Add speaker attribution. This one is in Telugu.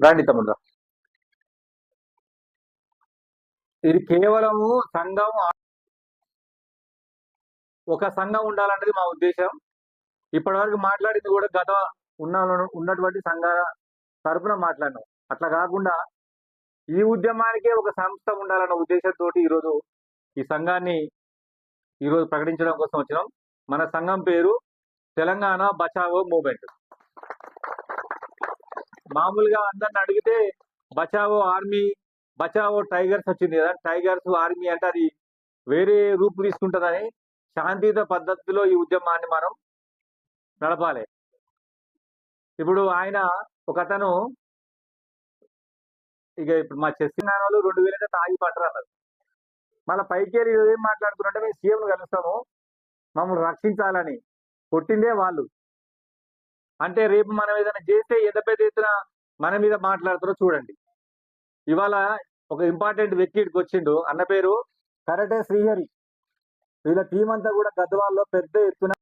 Speaker 1: రండి తమ్ముడు ఇది కేవలము సంఘం ఒక సంఘం ఉండాలన్నది మా ఉద్దేశం. ఇప్పటివరకు మాట్లాడింది కూడా గత ఉన్న ఉన్నటువంటి సంఘాల తరఫున మాట్లాడినాం. అట్లా కాకుండా ఈ ఉద్యమానికే ఒక సంస్థ ఉండాలన్న ఉద్దేశంతో ఈరోజు ఈ సంఘాన్ని ఈరోజు ప్రకటించడం కోసం వచ్చినాం. మన సంఘం పేరు తెలంగాణ బచావో మూమెంట్ మామూలుగా అందరిని అడిగితే బచావో ఆర్మీ బచావో టైగర్స్ వచ్చింది కదా. టైగర్స్ ఆర్మీ అంటే అది వేరే రూపు తీసుకుంటుందని శాంతియుత పద్ధతిలో ఈ ఉద్యమాన్ని మనం నడపాలి. ఇప్పుడు ఆయన ఒక అతను ఇక ఇప్పుడు మా చెస్ వాళ్ళు రెండు వేల తాగి పట్టరు అన్నారు. మళ్ళీ పైకేరి ఏం మాట్లాడుతున్నారంటే మేము సీఎంను కలుస్తాము మమ్మల్ని రక్షించాలని. కొట్టిందే వాళ్ళు. అంటే రేపు మనం ఏదైనా చేస్తే ఎంత పెద్ద ఎత్తున మన మీద మాట్లాడుతారో చూడండి. ఇవాళ ఒక ఇంపార్టెంట్ వ్యక్తి ఇక్కడికి వచ్చిండు. అన్న పేరు కరటే శ్రీహరి. వీళ్ళ టీం అంతా కూడా గద్వాల్లో పెద్ద ఎత్తున